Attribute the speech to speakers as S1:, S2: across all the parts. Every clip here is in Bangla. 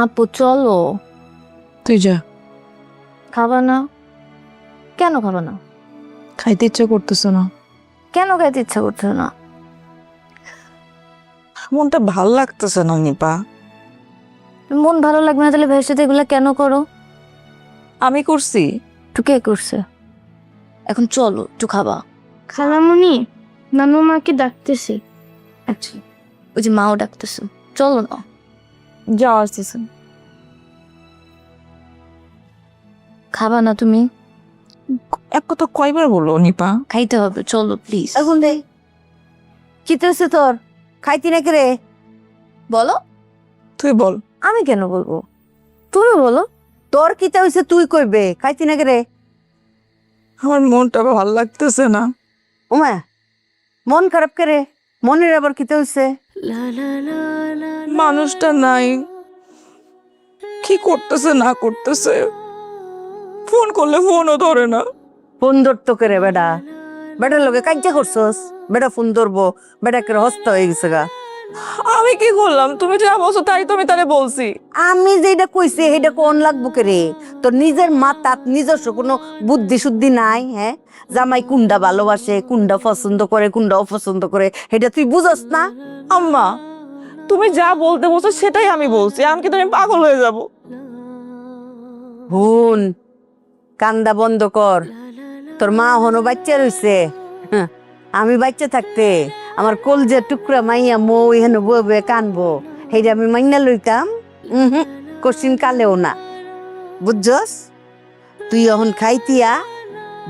S1: আপু চলো।
S2: তুই যা।
S1: খাবা না? কেন খাবা না?
S2: খাইতে ইচ্ছা করতেছে না।
S1: কেন খাইতে ইচ্ছা করছে না?
S2: মনটা ভালো লাগতেছে না নিপা।
S1: মন ভালো লাগবে না তাহলে ভাইয়ের সাথে এগুলো কেন করো?
S2: আমি করছি।
S1: একটু কে করছে? এখন চলো একটু খাবা।
S3: খালামুনি নানু মাকে ডাকতেছে।
S1: আচ্ছা ওই যে মাও ডাকতেছে। চলো না।
S2: যাওয়া আসতেছে
S1: খাবা না তুমি?
S2: এক কথা কয়বার বলো নিপা?
S1: খাইতে হবে চলো প্লিজ
S4: এখন দে কি হচ্ছে তোর? খাইতি নাকি রে?
S1: বলো।
S2: তুই বল।
S1: আমি কেন বলব? তুমি বলো।
S4: তোর কিতা হয়েছে তুই কইবে। খাইতি নাকি রে?
S2: আমার মনটা ভালো লাগতেছে না।
S4: ওমা মন খারাপ করে মনের আবার কি হয়েছে
S2: মানুষটা নাই। কি করতেছে না করতেছে? ফোন করলে ফোনও ধরে না।
S4: ফোন ধরতো কে রে বেডা? বেটার লোকে কাজ করছস? বেটা ফোন ধরবো বেটা কে হস্ত হয়ে গেছে গা।
S2: আমি কি করলাম? তুমি যা বলছো তাই তো আমি তারে বলছি।
S4: আমি যেটা কইছি সেটা কোন লাগবো কে রে? তোর নিজের মাথাত নিজস্ব কোনো বুদ্ধি শুদ্ধি নাই হ্যাঁ? জামাই কুন্ডা ভালোবাসে কুন্ডা পছন্দ করে কুন্ডা অপছন্দ করে সেটা তুই বুঝস না?
S2: আম্মা তুমি যা বলতে বলছো সেটাই আমি বলছি আমি কি তুমি পাগল হয়ে যাব?
S4: হুন কান্দা বন্ধ কর। তোর মা হনো বাচ্চা রইছে। হ্যাঁ, আমি বাচ্চা থাকতে আমার কলজের টুকরা মাইয়া মৌ এখানে বয়ে কানবো। সেইটা আমি মাইনা লইতাম। কোশ্চিন কালেও না। বুঝছস? তুই এখন খাইতিয়া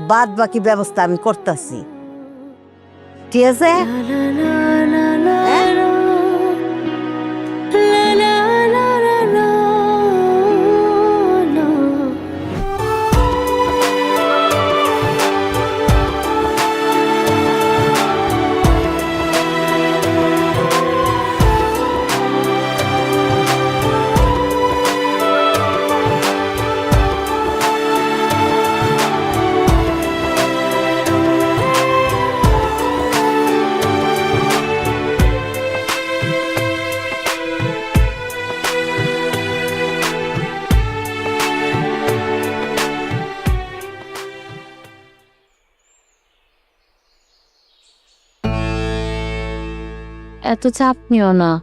S4: বাদ বাকি ব্যবস্থা আমি করতাছি। ঠিক আছে?
S1: এত চাপ নিও না।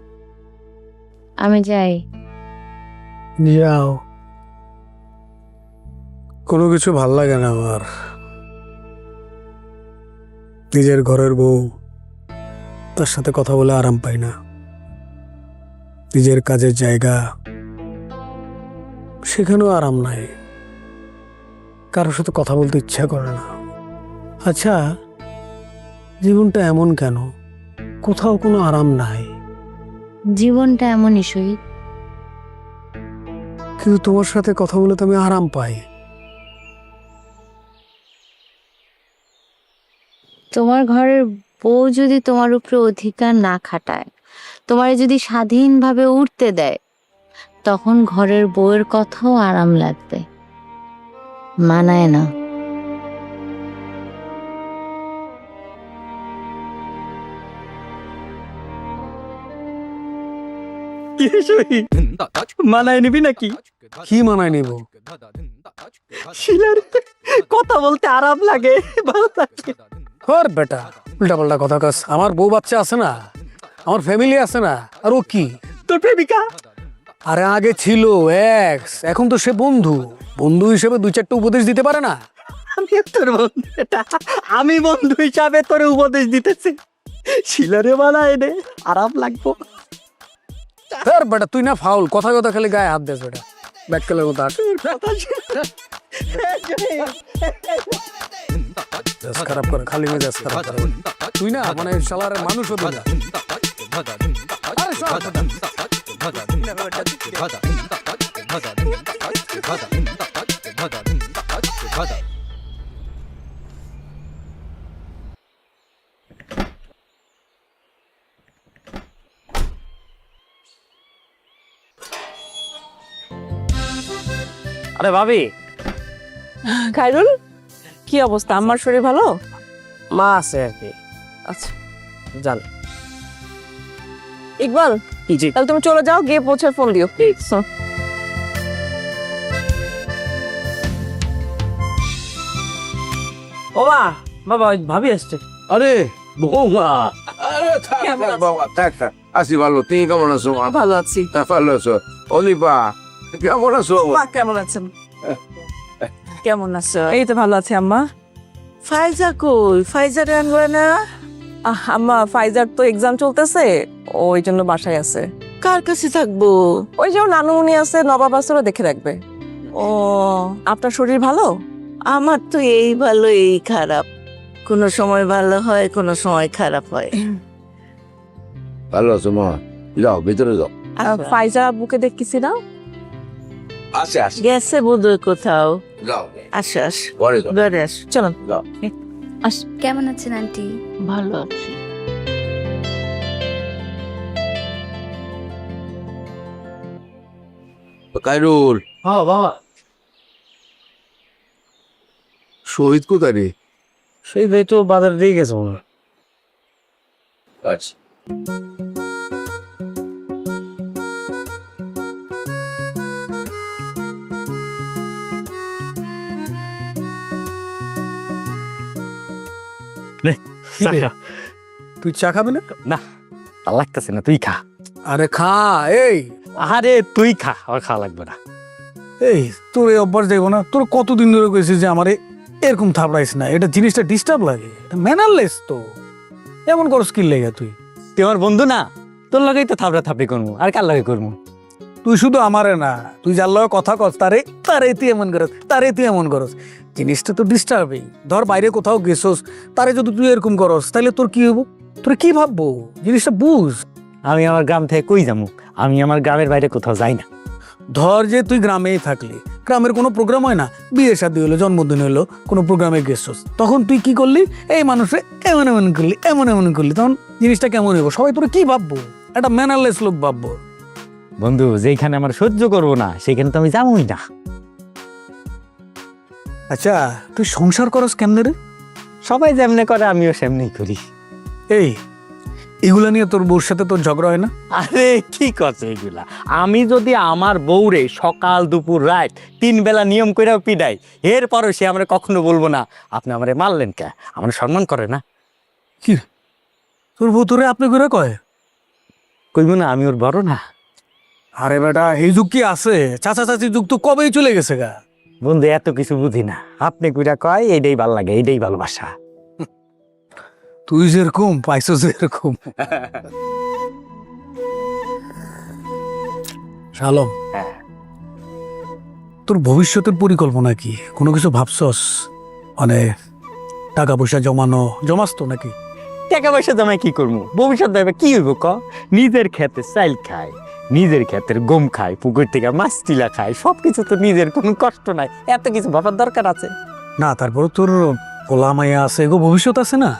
S1: আমি যাই।
S5: যাও কোনো কিছু ভালো লাগে না আমার। নিজের ঘরের বউ, তার সাথে কথা বলে আরাম পাই না। নিজের কাজের জায়গা, সেখানেও আরাম নাই। কারোর সাথে কথা বলতে ইচ্ছা করে না। আচ্ছা জীবনটা এমন কেন? কোথাও কোনো আরাম নাই।
S1: জীবনটা এমনই শহীদ
S5: কিন্তু তোমার সাথে কথা বলে তো আমি আরাম পাই।
S1: তোমার ঘরের বউ যদি তোমার উপরে অধিকার না খাটায় তোমার যদি স্বাধীনভাবে উঠতে দেয় তখন ঘরের বউয়ের কথাও আরাম লাগবে। মানায় না।
S6: মানায় নিবি নাকি?
S5: কি মানায় নিব?
S6: শিলার কথা বলতে আরাম লাগে ভালো লাগে।
S5: হর বেটা উল্টা পাল্টা কথা কাজ আমার বউ বাচ্চা আছে না? আমার ফ্যামিলি আছে না? আর ও কি?
S6: তোর প্রেমিকা?
S5: আরে আগে ছিল এক্স এখন তো সে বন্ধু। বন্ধু হিসেবে দুই চারটে উপদেশ দিতে পারে না?
S6: আমি তোর বন্ধু এটা আমি বন্ধু হিসাবে তোর উপদেশ দিতেছি। শিলারে মানায় নে আরাম লাগবো।
S5: হর বেটা, তুই না ফাউল কথা কথা খালি গায়ে হাত দেস বেটা। ব্যাককেলের মতো খারাপ করে, খালি মেজাজ খারাপ করে। তুই না মানে শালার মানুষ হতো না। আরে
S6: ভাবি।
S2: খাইরুল কি অবস্থা? আমার শরীর ভালো?
S6: মা আছে আর কি।
S2: আচ্ছা।
S6: জান
S2: ইকবাল
S6: জি।
S2: তাহলে তুমি চলে যাও গিয়ে পৌঁছে ফোন দিও। প্লিজ ও মা বাবা ভাবি আসছে।
S7: আরে বৌমা আসি ভালো তুমি কেমন আছো
S2: ভালো আছি।
S7: ভালো আছো। অলিপা কেমন আছো?
S2: মা কেমন আছেন? কেমন আছো? এই তো ভালো আছি আম্মা।
S8: ফাইজা কই? ফাইজার আনবে না?
S2: আহ, আম্মা ফাইজার তো এক্সাম চলতেছে। ওই জন্য বাসায় আছে।
S8: কার কাছে থাকব?
S2: ওই যে ওর আছে নবাব আছে ওরা দেখে রাখবে।
S8: ও।
S2: আপনার শরীর ভালো?
S8: আমার তো এই ভালো এই খারাপ। কোনো সময় ভালো হয় কোনো সময় খারাপ হয়।
S7: ভালো আছো মা? যাও ভিতরে যাও।
S2: আহ, ফাইজার আব্বুকে দেখতেছি না?
S7: আসে আসে।
S8: গেছে বোধহয় কোথাও।
S7: যাও।
S8: আস আস।
S7: পরে যাও।
S8: ঘরে আস।
S2: চলুন
S7: যাও।
S9: কেমন আছেন আন্টি?
S8: ভালো আছি।
S7: কাইরুল।
S5: হ্যাঁ বাবা।
S7: শহীদ কোথায় রে?
S5: সেই ভাই তো বাজার দিয়ে গেছে তুই চা খাবি না?
S6: আর লাগতেছে না তুই খা।
S5: আরে খা এই।
S6: আরে তুই খা আর খাওয়া লাগবে না।
S5: এই তোর এই অভ্যাস দেখব না তোর কতদিন ধরে কইছিস যে আমার এরকম থাপড়াইস না এটা জিনিসটা ডিস্টার্ব লাগে এটা ম্যানারলেস তো। এমন করস কি লেগে তুই?
S6: তুই আমার বন্ধু না তোর লগেই তো থাপড়া থাপড়ি করব আর কার লগে করব?
S5: তুই শুধু আমারে না তুই যার লগে কথা কস তারে তারে তুই এমন করস তারে তুই এমন করস। জিনিসটা তো ডিস্টার্বিং ধর বাইরে কোথাও গেছস তারে যদি তুই এরকম করস তাহলে তোর কি হব? তোর কি ভাববো? জিনিসটা বুঝ।
S6: আমি আমার গ্রাম থেকে কই যাব? আমি আমার গ্রামের বাইরে কোথাও যাই না।
S5: ধর যে তুই গ্রামেই থাকলি গ্রামের কোনো প্রোগ্রাম হয় না। বিয়ে শাদী হলো জন্মদিন হলো কোনো প্রোগ্রামে গেছস। তখন তুই কি করলি? এই মানুষে এমন এমন করলি এমন এমন করলি। তখন জিনিসটা কেমন হইব? সবাই তোর কি ভাববো? একটা ম্যানারলেস লোক ভাববো।
S6: বন্ধু যেখানে আমার সহ্য করব না সেখানে তো আমি যাবোই না।
S5: আচ্ছা তুই সংসার করস কেমনে রে?
S6: সবাই যেমনে করে আমিও সেমনি করি।
S5: এই এগুলা নিয়ে তোর বউর সাথে তোর ঝগড়া হয় না?
S6: আরে কি করছে এগুলা? আমি যদি আমার বউরে সকাল দুপুর রাত তিন বেলা নিয়ম কইরাও পিডাই এরপরও সে আমরা কখনো বলব না। আপনি আমারে মারলেন কে? আমার সম্মান করে না।
S5: কি তোর বউ তোরে আপনি করে কয়?
S6: কইব না আমি ওর বড় না।
S5: আরে বেটা এই যুগ কি আছে? চাচা চাচি যুগ তো কবেই চলে গেছে গা।
S6: বন্ধু এত কিছু বুঝি না। আপনি কইরা কয় এইটাই ভালো লাগে এইটাই ভালোবাসা।
S5: তুই যেরকম পাইছো যেরকম। শালম
S6: হ্যাঁ।
S5: তোর ভবিষ্যতের পরিকল্পনা কি? কোনো কিছু ভাবছস? মানে টাকা পয়সা জমানো জমাস তো নাকি?
S6: টাকা পয়সা জমায় কি করব ভবিষ্যৎ ভাবে কি হইব ক? নিজের খেতে চাইল খায়। নিজের ক্ষেতের গম খায় পুকুর থেকে মাছ টিলা খায় সবকিছু তো নিজের কোনো কষ্ট নাই। এত কিছু ভাবার দরকার আছে।
S5: না তারপর তোর পোলা মাইয়া আছে এগো ভবিষ্যৎ আছে না?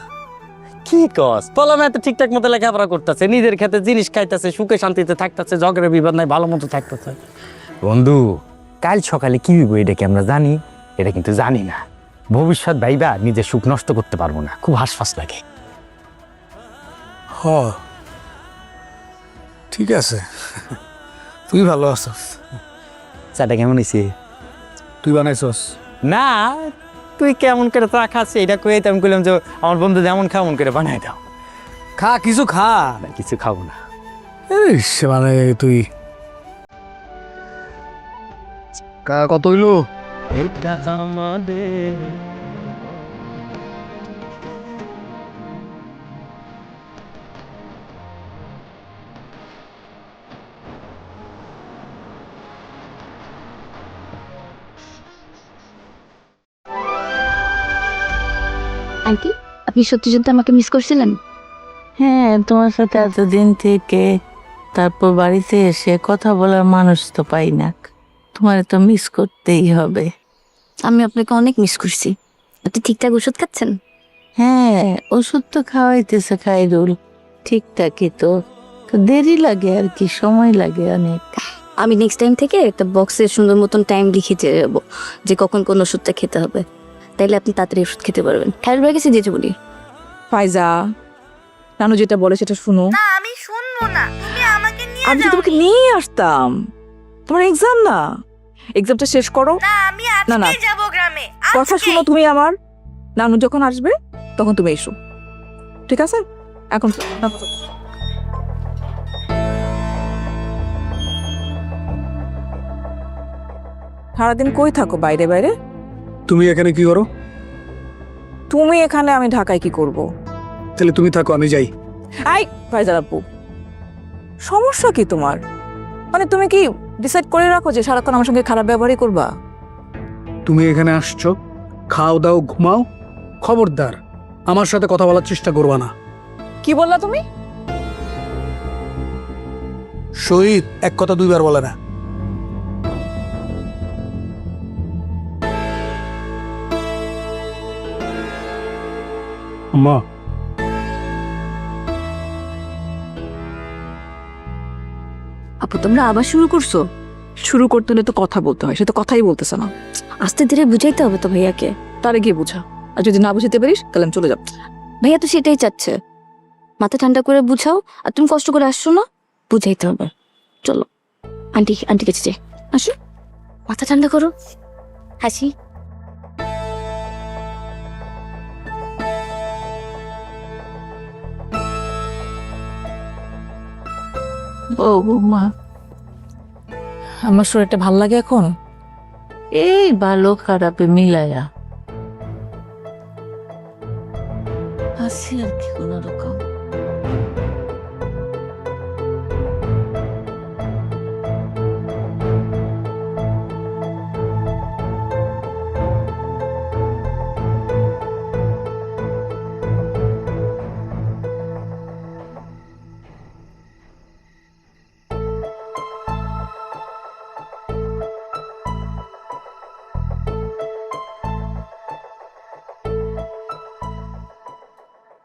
S6: কি কস? পলামে তো ঠিকঠাক মতো লেখাপড়া করতেছে নিজের খেতে জিনিস খাইতেছে সুখে শান্তিতে থাকতেছে ঝগড়া বিবাদ নাই ভালো মতো থাকতেছে। বন্ধু কাল সকালে কি হইব এটা কি আমরা জানি? এটা কিন্তু জানি না। ভবিষ্যৎ ভাইবা নিজের সুখ নষ্ট করতে পারব না খুব হাসফাস লাগে।
S5: হ। ঠিক আছে। তুই ভালো আছস।
S6: চাটা কেমন হয়েছে?
S5: তুই বানাইছস?
S6: না তুই কেমন করে চা খাচ্ছি এটা কয়ে তো আমি বললাম যে আমার বন্ধু যেমন খা মন করে বানাই দাও।
S5: খা কিছু খা।
S6: কিছু খাব না।
S5: ইস, মানে তুই কত হইল?
S6: এটা আমাদের
S9: আন্টি আপনি সত্যি সত্যি আমাকে মিস করছিলেন?
S8: হ্যাঁ তোমার সাথে এতদিন থেকে তারপর বাড়িতে এসে কথা বলার মানুষ তো পাই না। তোমার তো মিস করতেই হবে।
S9: আমি আপনাকে অনেক মিস করছি। আপনি ঠিকঠাক ওষুধ খাচ্ছেন?
S8: হ্যাঁ ওষুধ তো খাওয়াইতেছে খাইরুল ঠিকঠাকই তো। তো দেরি লাগে আর কি সময় লাগে অনেক।
S9: আমি নেক্সট টাইম থেকে একটা বক্সে সুন্দর মতন টাইম লিখে যাব যে কখন কোন ওষুধটা খেতে হবে। তাইলে আপনি তাড়াতাড়ি ওষুধ খেতে পারবেন। খায়ের ভাই কাছে যেতে বলি।
S2: ফাইজা নানু যেটা বলে সেটা শুনো।
S3: না আমি শুনব না। তুমি আমাকে নিয়ে
S2: আমি তো তোমাকে নিয়ে আসতাম। তোমার এক্সাম না। এক্সামটা শেষ করো।
S3: না আমি
S2: না, না।
S3: যাব গ্রামে।
S2: কথা শুনো তুমি আমার। নানু যখন আসবে তখন তুমি এসো। ঠিক আছে? এখন সারাদিন কই থাকো বাইরে বাইরে?
S5: তুমি এখানে কি করো?
S2: তুমি এখানে আমি ঢাকায় কি করব?
S5: তাহলে তুমি থাকো আমি যাই।
S2: আই ফাইজাল আপু সমস্যা কি তোমার? মানে তুমি কি ডিসাইড করে রাখো যে সারাক্ষণ আমার সঙ্গে খারাপ ব্যবহারই করবা?
S5: তুমি এখানে আসছো খাও দাও ঘুমাও খবরদার আমার সাথে কথা বলার চেষ্টা করবা না।
S2: কি বললা তুমি?
S5: শহীদ এক কথা দুইবার বলে না। মা।
S9: আপু তোমরা আবার শুরু করছ?
S2: শুরু করতে হলে তো কথা বলতে হয় সে তো কথাই বলতেছে না।
S9: আস্তে ধীরে বুঝাইতে হবে তো ভাইয়াকে।
S2: তারে গিয়ে বুঝা। আর যদি না বুঝতে পারিস তাহলে আমি চলে যাব।
S9: ভাইয়া তো সেটাই চাচ্ছে। মাথা ঠান্ডা করে বুঝাও আর তুমি কষ্ট করে আসছো না? বুঝাইতে হবে। চলো। আন্টি আন্টি কাছে যাই। আসো। মাথা ঠান্ডা করো। হাসি।
S8: ও মা
S2: আমার শরীরটা ভালো লাগে এখন?
S8: এই ভালো খারাপে মিলাইয়া আছি আর কি।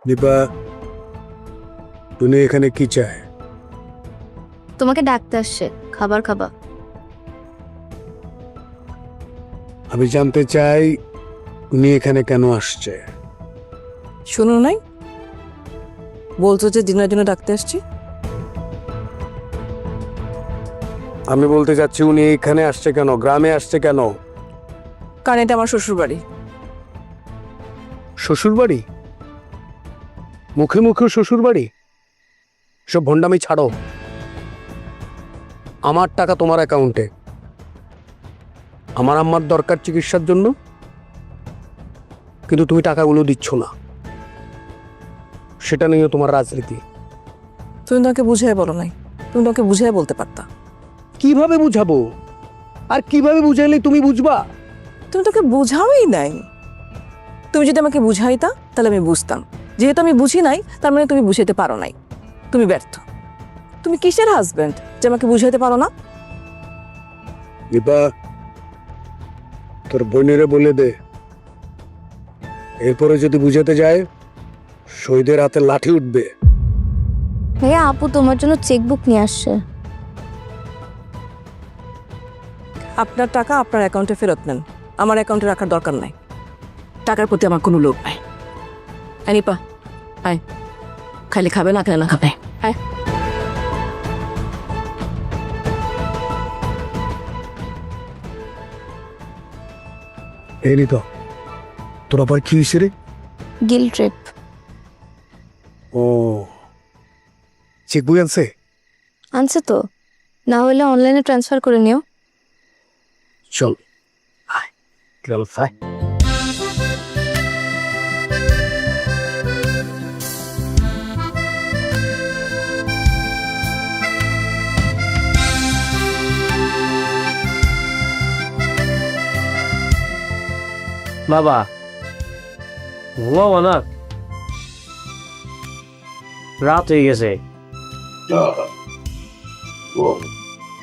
S5: দীপা তুমি এখানে কি চায়?
S9: তোমাকে ডাকতে আসছে খাবার খাবা।
S5: আমি জানতে চাই উনি এখানে কেন আসছে?
S2: শুনো নাই? বলছো যে দিনের জন্য ডাকতে আসছি?
S5: আমি বলতে চাচ্ছি উনি এখানে আসছে কেন? গ্রামে আসছে কেন?
S2: কারণ এটা আমার শ্বশুর বাড়ি
S5: শ্বশুর বাড়ি মুখে মুখে শ্বশুর বাড়ি? সব ভণ্ডামি ছাড়ো। আমার টাকা তোমার অ্যাকাউন্টে আমার আম্মার দরকার চিকিৎসার জন্য। কিন্তু তুমি টাকাগুলো দিচ্ছ না। সেটা নিয়ে তোমার রাজনীতি।
S2: তুমি তোমাকে বুঝাই বলো নাই। তুমি তোমাকে বুঝাই বলতে পারতা।
S5: কীভাবে বুঝাবো? আর কীভাবে বুঝাইলে তুমি বুঝবা?
S2: তুমি তোকে বুঝাওই নাই। তুমি যদি আমাকে বুঝাইতা তাহলে আমি বুঝতাম। যেহেতু আমি বুঝি নাই তার মানে তুমি বুঝাইতে পারো নাই। তুমি ব্যর্থ। তুমি কিসের হাজবেন্ড যে আমাকে বুঝাইতে পারো না?
S5: দীপা তোর বোনেরে বলে দে। এরপরে যদি বুঝাতে যায় শহীদের হাতে লাঠি উঠবে।
S9: ভাইয়া আপু তোমার জন্য চেকবুক নিয়ে আসছে।
S2: আপনার টাকা আপনার অ্যাকাউন্টে ফেরত নেন। আমার অ্যাকাউন্টে রাখার দরকার নাই। টাকার প্রতি আমার কোনো লোভ নাই। আনিপা আয় খালি খাবে না খেলে না খাবে আয়
S5: এই তোর আবার কি হয়েছে রে
S9: গিল ট্রিপ
S5: ও চেক বই আনছে
S9: আনছে তো না হলে অনলাইনে ট্রান্সফার করে নিও
S5: চল আয় চল
S6: বাবা। ঘুমাবো না। রাত হয়ে গেছে।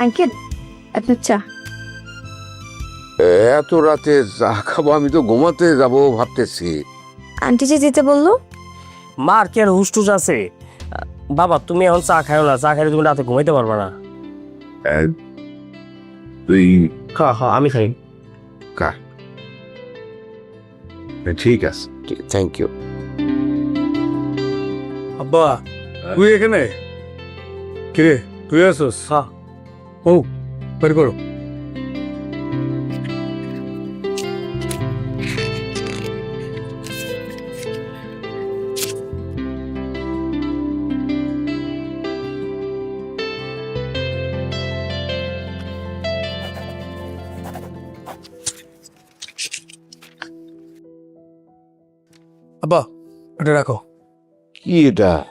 S9: আঙ্কেল আপনার চা।
S7: এত রাতে চা খাব আমি তো ঘুমাতে যাব ভাবতেছি।
S9: আন্টি যে যেতে বলল?
S6: মার কি আর হুসটুস আছে? বাবা তুমি এখন চা খাও না চা খাইলে তুমি রাতে ঘুমাইতে পারবে না।
S7: তুই
S6: খা খা আমি খাই।
S7: খা। ঠিক আছে থ্যাংক ইউ
S5: আব্বা তুই এখানে? কিরে তুই আসোস
S6: হ্যাঁ।
S5: ও বের করো। এটা রাখো।
S7: কি এটা?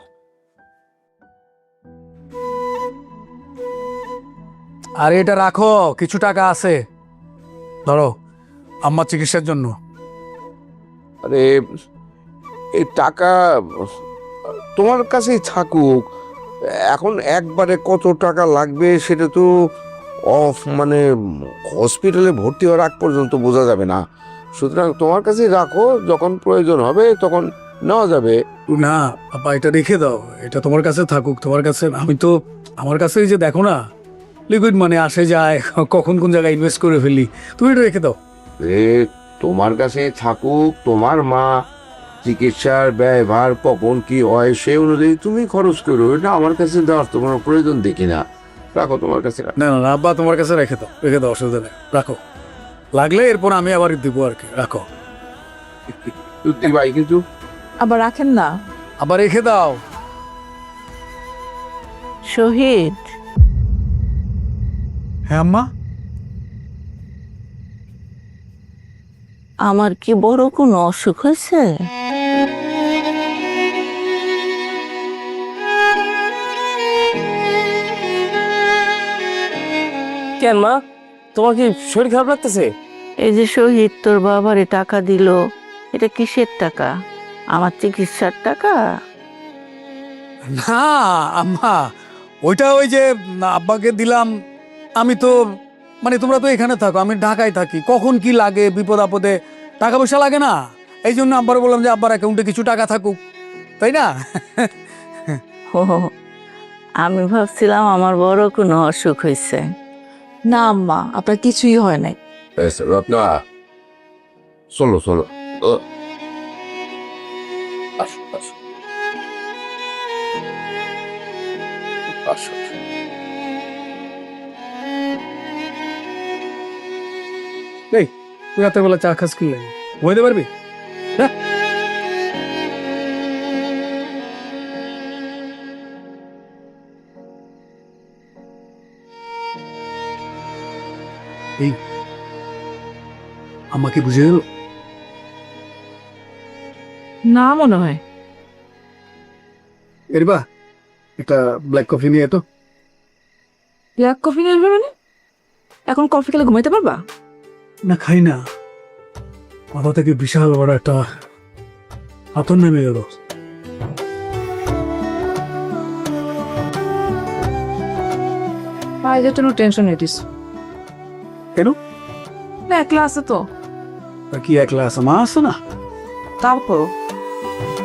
S5: আর এটা রাখো কিছু টাকা আছে। ধরো আম্মার চিকিৎসার জন্য।
S7: আরে এই টাকা তোমার কাছেই থাকুক। এখন একবারে কত টাকা লাগবে সেটা তো অফ মানে হসপিটালে ভর্তি হওয়ার আগ পর্যন্ত বোঝা যাবে না। সুতরাং তোমার কাছেই রাখো যখন প্রয়োজন হবে তখন নেওয়া যাবে।
S5: না আপা এটা রেখে দাও। এটা তোমার কাছে থাকুক। তোমার কাছে আমি তো আমার কাছে এই যে দেখো না লিকুইড মানে আসে যায় কখন কোন জায়গায় ইনভেস্ট করে ফেলি তুমি এটা রেখে দাও।
S7: এ তোমার কাছে থাকুক তোমার মা চিকিৎসার ব্যয়ভার কখন কি হয় সেই অনুযায়ী তুমি খরচ করো। এটা আমার কাছে দেওয়ার তো কোনো প্রয়োজন দেখি না। রাখো তোমার কাছে রাখো।
S5: না না না, আব্বা তোমার কাছে রেখে দাও। রেখে দাও অসুবিধা নেই। রাখো। লাগলে এরপর আমি আবার দিব আর কি। রাখো।
S7: ভাই কিন্তু?
S2: আবার রাখেন না।
S5: আবার রেখে দাও।
S8: শহীদ।
S5: হ্যাঁ আম্মা?
S8: আমার কি বড় কোনো অসুখ হয়েছে?
S6: কেন মা? তোমার কি শরীর খারাপ লাগতেছে?
S8: এই যে শহীদ তোর বাবারে টাকা দিল। এটা কিসের টাকা? আমার চিকিৎসার টাকা?
S5: না আম্মা ওইটা ওই যে আব্বাকে দিলাম। আমি তো মানে তোমরা তো এখানে থাকো আমি ঢাকায় থাকি। কখন কি লাগে বিপদ আপদে টাকা পয়সা লাগে না? এই জন্য আব্বার বললাম যে আব্বার অ্যাকাউন্টে কিছু টাকা থাকুক। তাই না?
S8: ও আমি ভাবছিলাম আমার বড় কোনো অসুখ হয়েছে।
S2: না আম্মা আপনার কিছুই হয় নাই।
S7: এস, রত্না চলো চলো। ও।
S5: তুই রাতের চা খাস কি? ঘুমাইতে পারবি? হ্যাঁ? আমাকে বুঝে গেল
S2: না মনে হয়।
S5: এরিবা একটা ব্ল্যাক কফি নিয়ে তো
S2: ব্ল্যাক কফি নেবে মানে? এখন কফি খেলে ঘুমাইতে পারবা?
S5: না খাই না। মাথা থেকে বিশাল বড় একটা হাতর নেমে গেল।
S2: পায়ের জন্য টেনশন নিতিস।
S5: কেন?
S2: না একলা আছে তো।
S5: তা কি একলা আছে? মা আছে না?
S2: তারপর you